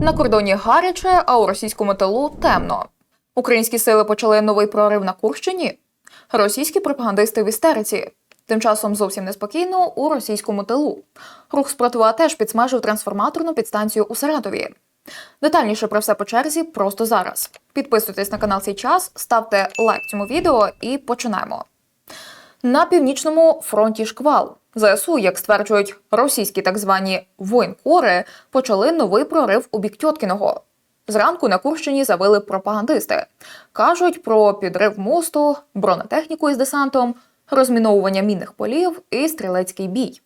На кордоні гаряче, а у російському тилу темно. Українські сили почали новий прорив на Курщині. Російські пропагандисти в істериці. Тим часом зовсім неспокійно у російському тилу. Рух спротива теж підсмажив трансформаторну підстанцію у Саратові. Детальніше про все по черзі просто зараз. Підписуйтесь на канал цей час, ставте лайк цьому відео і починаємо. На північному фронті шквал. ЗСУ, як стверджують російські так звані воєнкори, почали новий прорив у бік Тьоткіного. Зранку на Курщині завели пропагандисти. Кажуть про підрив мосту, бронетехніку із десантом, розміновування мінних полів і стрілецький бій.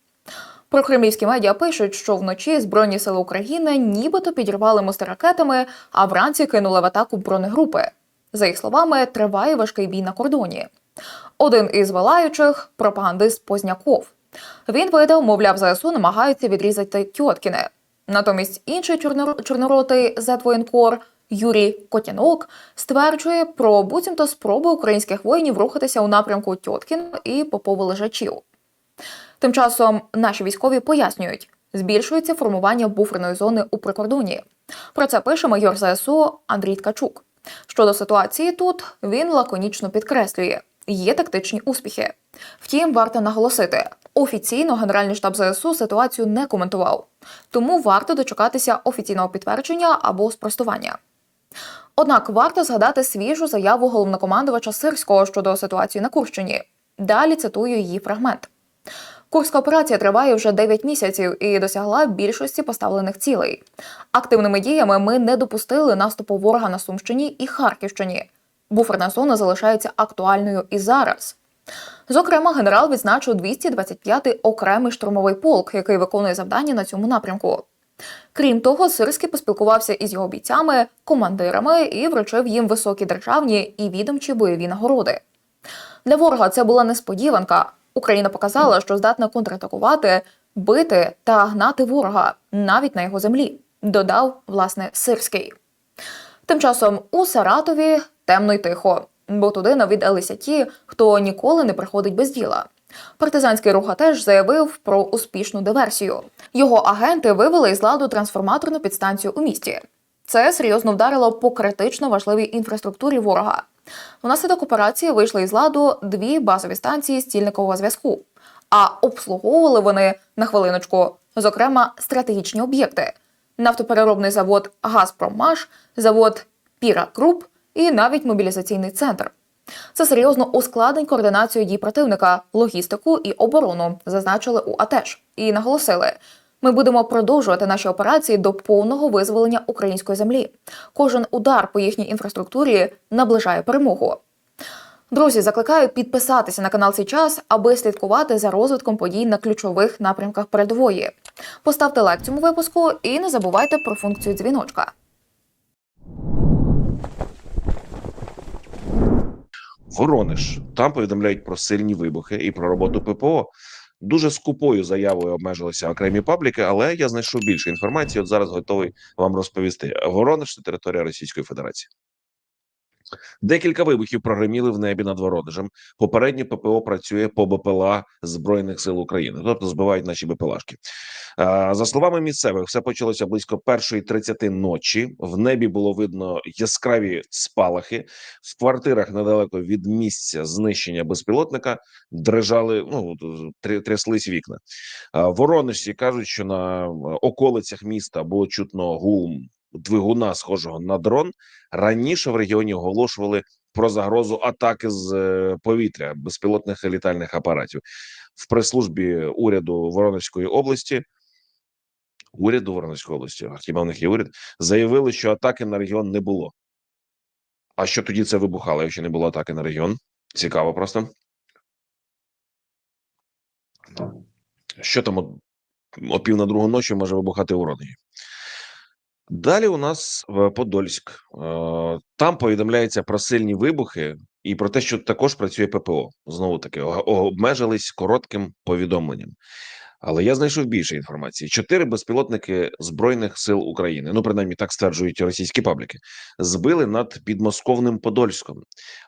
Про кремлівські медіа пишуть, що вночі Збройні сили України нібито підірвали мости ракетами, а вранці кинули в атаку бронегрупи. За їх словами, триває важкий бій на кордоні. Один із вилаючих пропагандист Позняков. Він видав, мовляв, ЗСУ намагаються відрізати Тьоткіне. Натомість інший чорноротий зетвоєнкор Юрій Котянок стверджує про буцімто спроби українських воїнів рухатися у напрямку Тьоткін і Попово лежачів. Тим часом наші військові пояснюють, збільшується формування буферної зони у прикордонні. Про це пише майор ЗСУ Андрій Ткачук. Щодо ситуації тут він лаконічно підкреслює: є тактичні успіхи. Втім, варто наголосити, офіційно Генеральний штаб ЗСУ ситуацію не коментував, тому варто дочекатися офіційного підтвердження або спростування. Однак варто згадати свіжу заяву головнокомандувача Сирського щодо ситуації на Курщині. Далі цитую її фрагмент. Курська операція триває вже 9 місяців і досягла більшості поставлених цілей. Активними діями ми не допустили наступу ворога на Сумщині і Харківщині. Буферна зона залишається актуальною і зараз. Зокрема, генерал відзначив 225-й окремий штурмовий полк, який виконує завдання на цьому напрямку. Крім того, Сирський поспілкувався із його бійцями, командирами і вручив їм високі державні і відомчі бойові нагороди. Для ворога це була несподіванка. Україна показала, що здатна контратакувати, бити та гнати ворога навіть на його землі, додав власне Сирський. Тим часом у Саратові темно й тихо, бо туди навідалися ті, хто ніколи не приходить без діла. Партизанський рух теж заявив про успішну диверсію. Його агенти вивели із ладу трансформаторну підстанцію у місті. Це серйозно вдарило по критично важливій інфраструктурі ворога. Внаслідок операції вийшли із ладу дві базові станції стільникового зв'язку, а обслуговували вони на хвилиночку, зокрема, стратегічні об'єкти: нафтопереробний завод Газпромаш, завод Піра Груп і навіть мобілізаційний центр. Це серйозно ускладнить координацію дій противника, логістику і оборону, зазначили у АТЕШ і наголосили. Ми будемо продовжувати наші операції до повного визволення української землі. Кожен удар по їхній інфраструктурі наближає перемогу. Друзі, закликаю підписатися на канал цей час, аби слідкувати за розвитком подій на ключових напрямках передової. Поставте лайк цьому випуску і не забувайте про функцію дзвіночка. Воронеж. Там повідомляють про сильні вибухи і про роботу ППО. Дуже скупою заявою обмежилися окремі пабліки, але я знайшов більше інформації. От зараз готовий вам розповісти. Воронеж це територія Російської Федерації. Декілька вибухів прогреміли в небі над Воронежем. Попередньо ППО працює по БПЛА Збройних сил України, тобто збивають наші БПЛАшки. За словами місцевих, все почалося близько 1.30 ночі. В небі було видно яскраві спалахи. В квартирах недалеко від місця знищення безпілотника дрижали, ну тря- тряслись вікна. Воронежці кажуть, що на околицях міста було чутно гул двигуна, схожого на дрон. Раніше в регіоні оголошували про загрозу атаки з е, повітря безпілотних літальних апаратів в прес-службі уряду Воронезької області. Уряду Воронезької області, хіба в них є уряд, заявили, що атаки на регіон не було. А що тоді це вибухало, якщо не було атаки на регіон? Цікаво просто. Що там о, пів на другу ночі може вибухати у Родині? Далі у нас в Подольськ. Е, Там повідомляється про сильні вибухи і про те, що також працює ППО. Знову таки, обмежились коротким повідомленням. Але я знайшов більше інформації: чотири безпілотники збройних сил України. Ну, принаймні, так стверджують російські пабліки, збили над підмосковним Подольськом.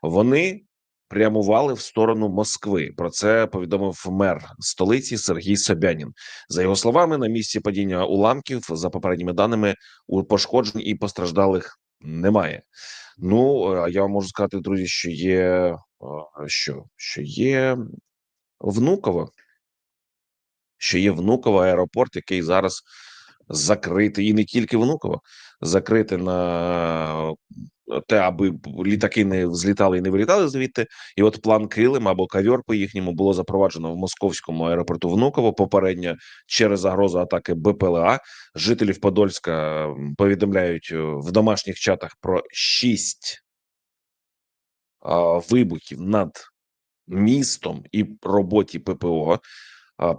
Вони прямували в сторону Москви. Про це повідомив мер столиці Сергій Собянін. За його словами, на місці падіння уламків, за попередніми даними, у пошкоджень і постраждалих немає. Ну я вам можу сказати, друзі, що є що, що є Внуково, що є Внуково аеропорт, який зараз закритий, і не тільки Внуково, закритий на те, аби літаки не злітали і не вилітали звідти. І от план Килим або кавьор по їхньому було запроваджено в московському аеропорту Внуково попередньо через загрозу атаки БПЛА. Жителів Подольська повідомляють е, в домашніх чатах про шість вибухів над містом і роботі ППО.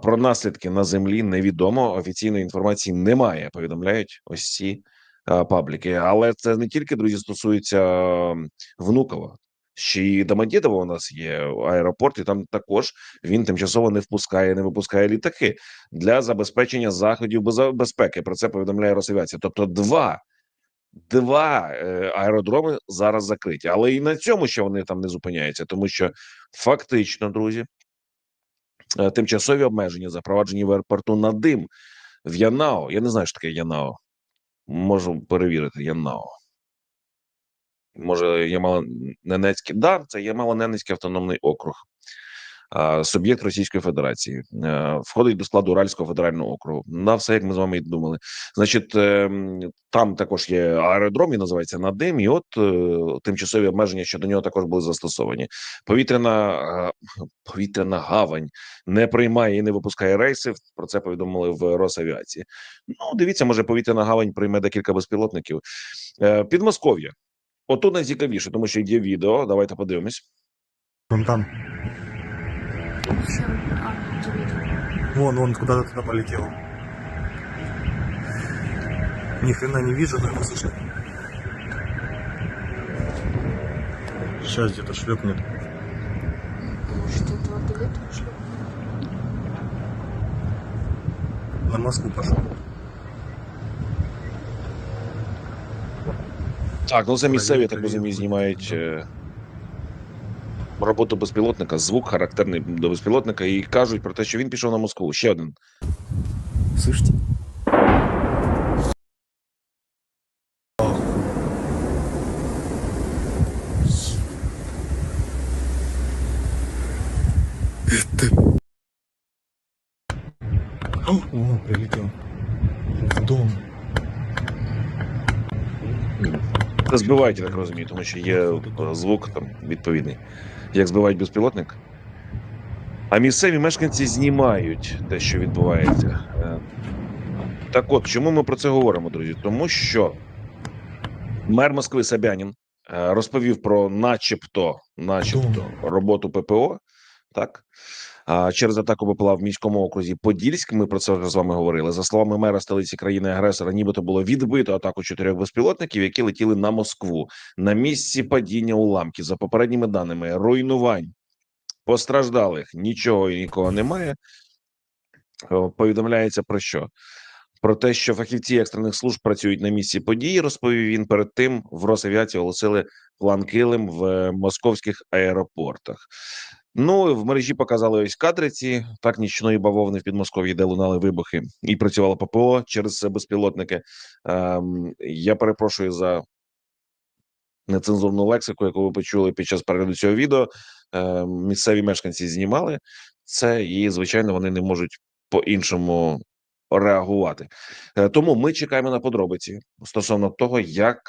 Про наслідки на землі невідомо. Офіційної інформації немає. Повідомляють ось ці пабліки. Але це не тільки друзі стосується м, Внуково. Ще й Домодєдово у нас є аеропорт, і там також він тимчасово не впускає, не випускає літаки для забезпечення заходів безпеки. Про це повідомляє Росавіація. Тобто, два два е, аеродроми зараз закриті, але і на цьому ще вони там не зупиняються, тому що фактично, друзі, е, тимчасові обмеження запроваджені в аеропорту Надим в Янао. Я не знаю, що таке Янао. Можу перевірити Янао. Може, Ямало-Ненецький. Да, це Ямало-Ненецький автономний округ. Суб'єкт Російської Федерації Е, входить до складу Уральського федерального округу. На все, як ми з вами і думали. Значить, ем, там також є аеродром, він називається Надим, і от е, тимчасові обмеження щодо нього також були застосовані. Повітряна е, повітряна гавань не приймає і не випускає рейси. Про це повідомили в Росавіації. Ну, дивіться, може, повітряна гавань прийме декілька безпілотників. Підмосков'я. Отут найцікавіше, тому що є відео. Давайте подивимось. Он там. Всё. А, не видно. Вон, он куда-то туда полетел. Ни хрена не вижу, но его слышно. Сейчас где-то шлепнет. Может, этого билета ушли? На Москву пошел. Так, ну це місцеві, я так Перевірка, розумію, перевірка, знімають е, роботу безпілотника, звук характерний до безпілотника, і кажуть про те, що він пішов на Москву. Ще один. Слышите? Это... О, прилетел. В дом. Це збивають, я так розумію, тому що є е, звук там відповідний. Як збивають безпілотник. А місцеві мешканці знімають те, що відбувається. Е, Так от, чому ми про це говоримо, друзі? Тому що мер Москви Собянін е, розповів про начебто, начебто роботу ППО, так? Через атаку БПЛА в міському окрузі Подільськ. Ми про це вже з вами говорили. За словами мера столиці країни-агресора, нібито було відбито атаку чотирьох безпілотників, які летіли на Москву на місці падіння уламків. За попередніми даними, руйнувань постраждалих нічого і нікого немає. Повідомляється про що? Про те, що фахівці екстрених служб працюють на місці події, розповів він перед тим. В Росавіації оголосили план Килим в е, московських аеропортах. Ну в мережі показали ось кадри ці так нічної бавовни в Підмосков'ї, де лунали вибухи, і працювало ППО через безпілотники. Ем, я перепрошую за нецензурну лексику, яку ви почули під час перегляду цього відео. Е, місцеві мешканці знімали це, і звичайно вони не можуть по-іншому реагувати. Е, Тому ми чекаємо на подробиці стосовно того, як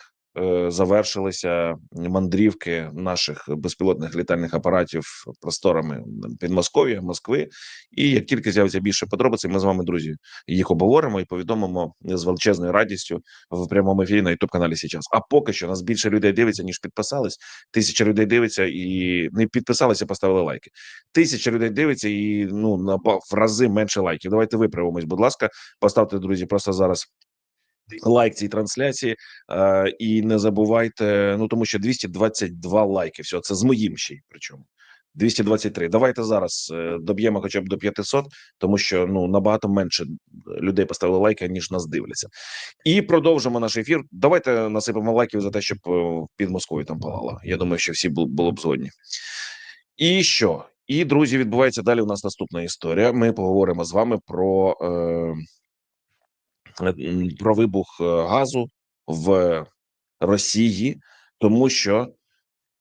завершилися мандрівки наших безпілотних літальних апаратів просторами Підмосков'я, Москви. І як тільки з'явиться більше подробиць, ми з вами, друзі, їх обговоримо і повідомимо з величезною радістю в прямому ефірі на youtube каналі Січас. А поки що нас більше людей дивиться, ніж підписались. Тисяча людей дивиться і не підписалися, поставили лайки. Тисяча людей дивиться і ну на в рази менше лайків. Давайте виправимось, будь ласка. Поставте, друзі, просто зараз. Лайк цій трансляції е, і не забувайте. Ну тому що 222 лайки. Все, це з моїм ще й причому 223. Давайте зараз е, доб'ємо хоча б до 500, тому що ну набагато менше людей поставили лайки, ніж нас дивляться. І продовжимо наш ефір. Давайте насипемо лайків за те, щоб е, під Москвою там палало. Я думаю, що всі бу- було б згодні. І що? І друзі, відбувається далі. У нас наступна історія. Ми поговоримо з вами про, е, про вибух е, газу в Росії, тому що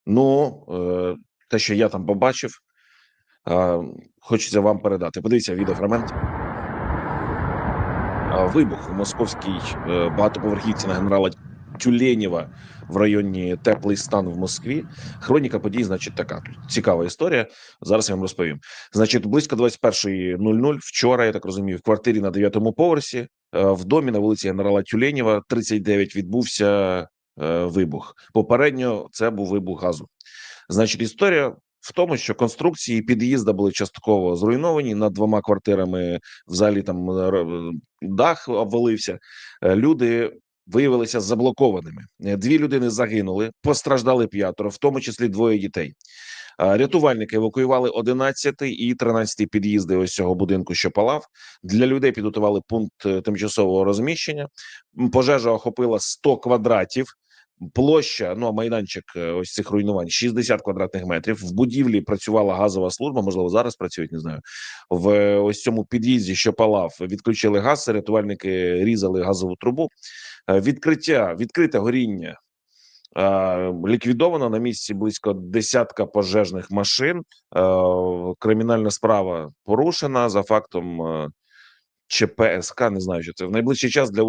ну е, те, що я там побачив, е, хочеться вам передати. Подивіться відеофрагмент. Е, Вибух в московській е, багатоповерхівці на генерала Тюленєва в районі Теплий стан в Москві. Хроніка подій, значить, така цікава історія. Зараз я вам розповім. Значить, близько 21.00 вчора, я так розумію, в квартирі на 9-му поверсі е, в домі на вулиці генерала Тюленєва, 39, відбувся е, вибух. Попередньо це був вибух газу. Значить, історія в тому, що конструкції під'їзда були частково зруйновані над двома квартирами. Взагалі там е, дах обвалився. Люди виявилися заблокованими. Е, Дві людини загинули, постраждали п'ятеро, в тому числі двоє дітей. Рятувальники евакуювали 11 і 13 під'їзди ось цього будинку, що палав. Для людей підготували пункт е, тимчасового розміщення. Пожежа охопила 100 квадратів. Площа, ну а майданчик е, ось цих руйнувань 60 квадратних метрів. В будівлі працювала газова служба. Можливо, зараз працюють, не знаю. В е, ось цьому під'їзді, що палав, відключили газ. Рятувальники різали газову трубу. Е, Відкриття, відкрите горіння ліквідовано на місці близько десятка пожежних машин. Кримінальна справа порушена за фактом ЧПСК. Не знаю, що це в найближчий час для,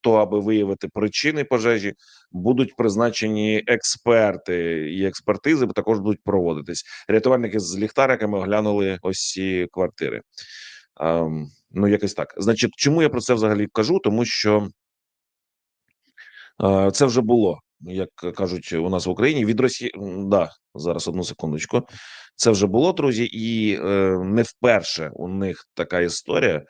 того, аби виявити причини пожежі, будуть призначені експерти і експертизи також будуть проводитись. Рятувальники з ліхтариками оглянули ось ці квартири. Ем, ну, якось так. Значить, чому я про це взагалі кажу? Тому що Е, Це вже було, як кажуть у нас в Україні. Від Росії да, зараз одну секундочку. Це вже було, друзі, і е, не вперше у них така історія, е,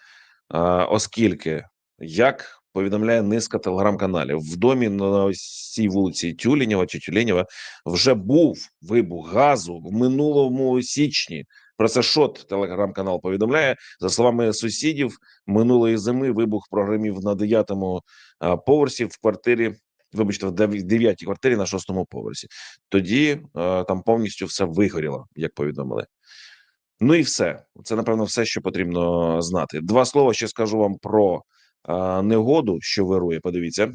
оскільки як повідомляє низка телеграм-каналів, в домі на цій вулиці Тюленєва чи Тюленєва вже був вибух газу в минулому січні. Про це шот телеграм-канал повідомляє за словами сусідів. Минулої зими вибух прогремів на 9-му поверсі в квартирі. Вибачте, в дев- дев'ятій квартирі на шостому поверсі. Тоді е, там повністю все вигоріло, як повідомили. Ну і все. Це напевно все, що потрібно знати. Два слова ще скажу вам про е, негоду, що вирує. Подивіться.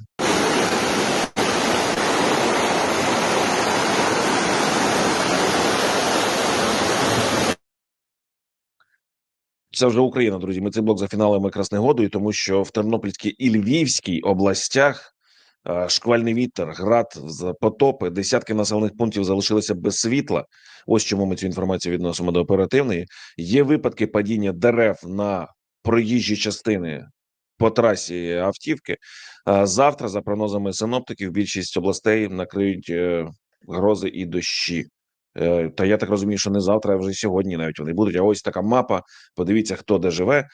Це вже Україна, друзі. Ми цей блок зафіналимо якраз негодою, тому що в Тернопільській і Львівській областях шквальний вітер, град, потопи, десятки населених пунктів залишилися без світла. Ось чому ми цю інформацію відносимо до оперативної. Є випадки падіння дерев на проїжджі частини по трасі автівки. Е, Завтра, за прогнозами синоптиків, більшість областей накриють е, грози і дощі. Е, Та я так розумію, що не завтра, а вже сьогодні навіть вони будуть. А ось така мапа. Подивіться, хто де живе,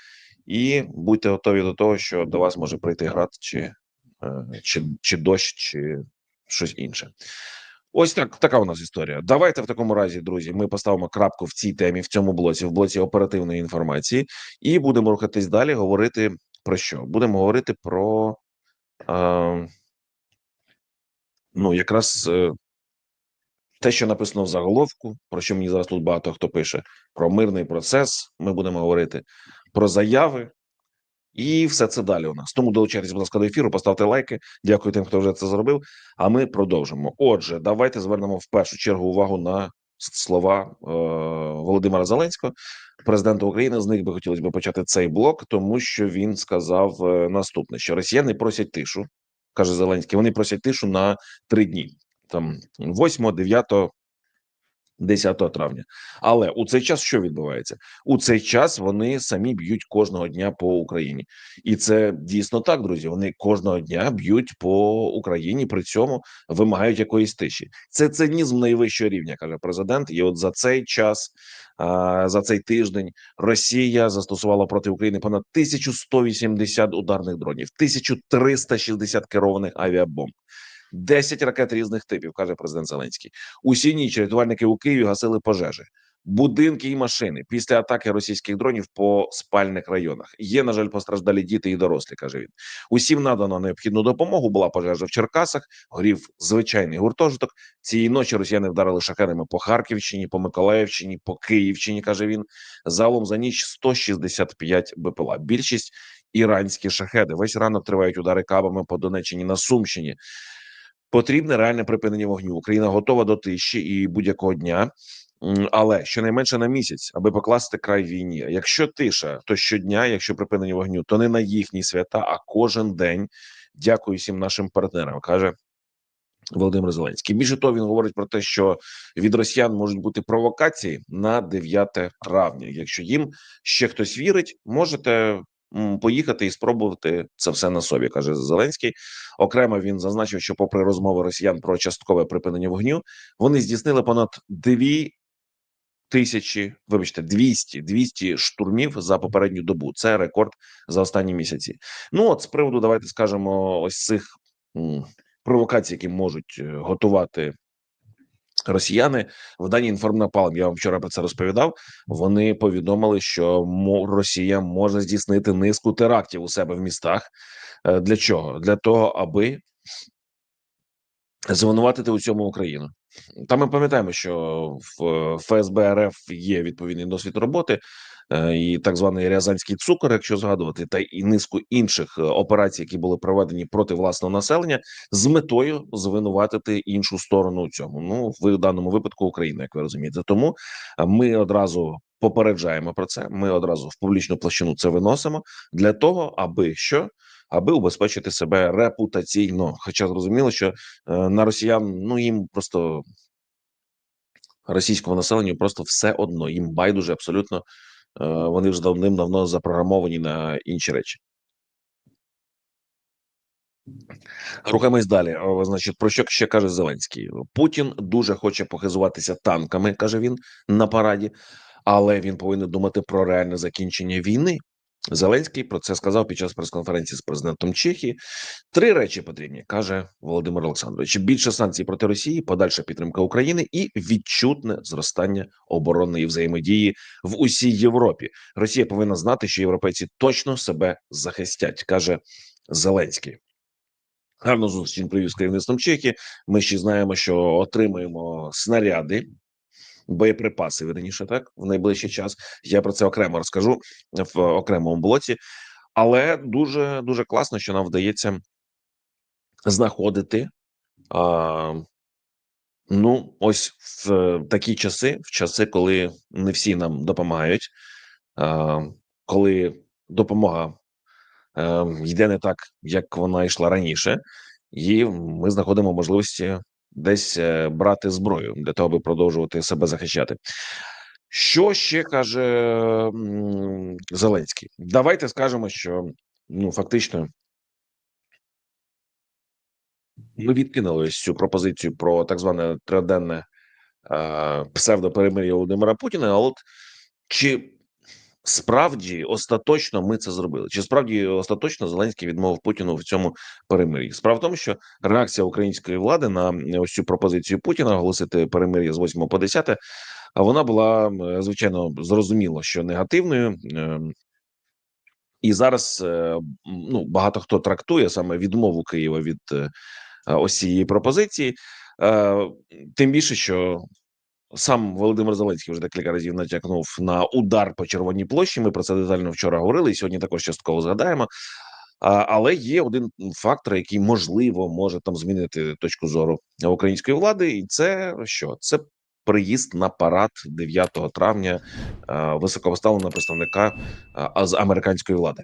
і будьте готові до того, що до вас може прийти град, чи, е, чи, чи дощ, чи щось інше. Ось так така у нас історія. Давайте в такому разі, друзі, ми поставимо крапку в цій темі, в цьому блоці, в блоці оперативної інформації, і будемо рухатись далі. Говорити про що? Будемо говорити про е, ну, якраз е, те, що написано в заголовку, про що мені зараз тут багато хто пише, про мирний процес. Ми будемо говорити про заяви. І все це далі у нас. Тому долучайтесь, будь ласка, до ефіру, поставте лайки. Дякую тим, хто вже це зробив. А ми продовжимо. Отже, давайте звернемо в першу чергу увагу на слова е, Володимира Зеленського, президента України. З них би хотілося б почати цей блок, тому що він сказав е, наступне: що росіяни просять тишу, каже Зеленський. Вони просять тишу на три дні, там 8, 9, 10 травня. Але у цей час що відбувається? У цей час вони самі б'ють кожного дня по Україні, і це дійсно так, друзі. Вони кожного дня б'ють по Україні, при цьому вимагають якоїсь тиші. Це цинізм найвищого рівня, каже президент. І от за цей час, за цей тиждень, Росія застосувала проти України понад 1180 ударних дронів, 1360 керованих авіабомб. 10 ракет різних типів, каже президент Зеленський. Усі ніч рятувальники у Києві гасили пожежі. будинки і машини після атаки російських дронів по спальних районах. Є, на жаль, постраждалі діти і дорослі. каже він. Усім надано необхідну допомогу. Була пожежа в Черкасах, горів звичайний гуртожиток. Цієї ночі росіяни вдарили шахедами по Харківщині, по Миколаївщині, по Київщині. каже він. Загалом за ніч 165 БПЛА. Більшість іранські шахеди. Весь ранок тривають удари кабами по Донеччині на Сумщині. Потрібне реальне припинення вогню. Україна готова до тиші і будь-якого дня. Але щонайменше на місяць, аби покласти край війні. Якщо тиша, то щодня, якщо припинення вогню, то не на їхні свята, а кожен день. Дякую всім нашим партнерам, каже Володимир Зеленський. Більше того, він говорить про те, що від росіян можуть бути провокації на 9 травня. Якщо їм ще хтось вірить, можете поїхати і спробувати це все на собі, каже Зеленський. Окремо він зазначив, що, попри розмови росіян про часткове припинення вогню, вони здійснили понад дві тисячі, вибачте, 200, 200 штурмів за попередню добу. Це рекорд за останні місяці. Ну от з приводу, давайте скажемо, ось цих провокацій, які можуть е, готувати. Росіяни в дані інформнапалм, я вам вчора про це розповідав. Вони повідомили, що Росія може здійснити низку терактів у себе в містах. Е, Для чого? Для того, аби звинуватити у цьому Україну. Та ми пам'ятаємо, що в ФСБ РФ є відповідний досвід роботи, е, і так званий Рязанський цукор, якщо згадувати, та і низку інших е, операцій, які були проведені проти власного населення, з метою звинуватити іншу сторону у цьому. Ну в даному випадку Україну, як ви розумієте. Тому е, ми одразу попереджаємо про це. Ми одразу в публічну площину це виносимо для того, аби що. Аби убезпечити себе репутаційно, хоча зрозуміло, що е, на росіян ну їм просто російському населенню просто все одно їм байдуже абсолютно. Е, вони вже давним-давно запрограмовані на інші речі. Рухаємось далі. Значить, про що ще каже Зеленський? Путін дуже хоче похизуватися танками, каже він на параді, але він повинен думати про реальне закінчення війни. Зеленський про це сказав під час прес-конференції з президентом Чехії. Три речі потрібні, каже Володимир Олександрович: більше санкцій проти Росії, подальша підтримка України і відчутне зростання оборонної взаємодії в усій Європі. Росія повинна знати, що європейці точно себе захистять, каже Зеленський. Гарну зустріч провів з керівництвом Чехії. Ми ще знаємо, що отримаємо снаряди, боєприпаси, верніше так в найближчий час. Я про це окремо розкажу в окремому блоці. Але дуже дуже класно, що нам вдається знаходити. А, ну, ось в такі часи, в часи, коли не всі нам допомагають, коли допомога е, йде не так, як вона йшла раніше, і ми знаходимо можливості десь е, брати зброю для того, аби продовжувати себе захищати. Що ще каже Зеленський? Давайте скажемо, що ну фактично ми відкинули цю пропозицію про так зване триденне е, псевдоперемир'я Володимира Путіна. Але от чи справді остаточно ми це зробили? Чи справді остаточно Зеленський відмовив Путіну в цьому перемир'ї? Справа в тому, що реакція української влади на ось цю пропозицію Путіна оголосити перемир'я з 8 по 10, а вона була звичайно зрозуміло, що негативною. Е, І зараз е, ну багато хто трактує саме відмову Києва від е, ось цієї пропозиції, Е, тим більше, що сам Володимир Зеленський вже декілька разів натякнув на удар по Червоній площі. Ми про це детально вчора говорили, і сьогодні також частково згадаємо. Але є один фактор, який можливо може там змінити точку зору української влади, і це що? Це приїзд на парад 9 травня е, високопоставленого представника е, з американської влади.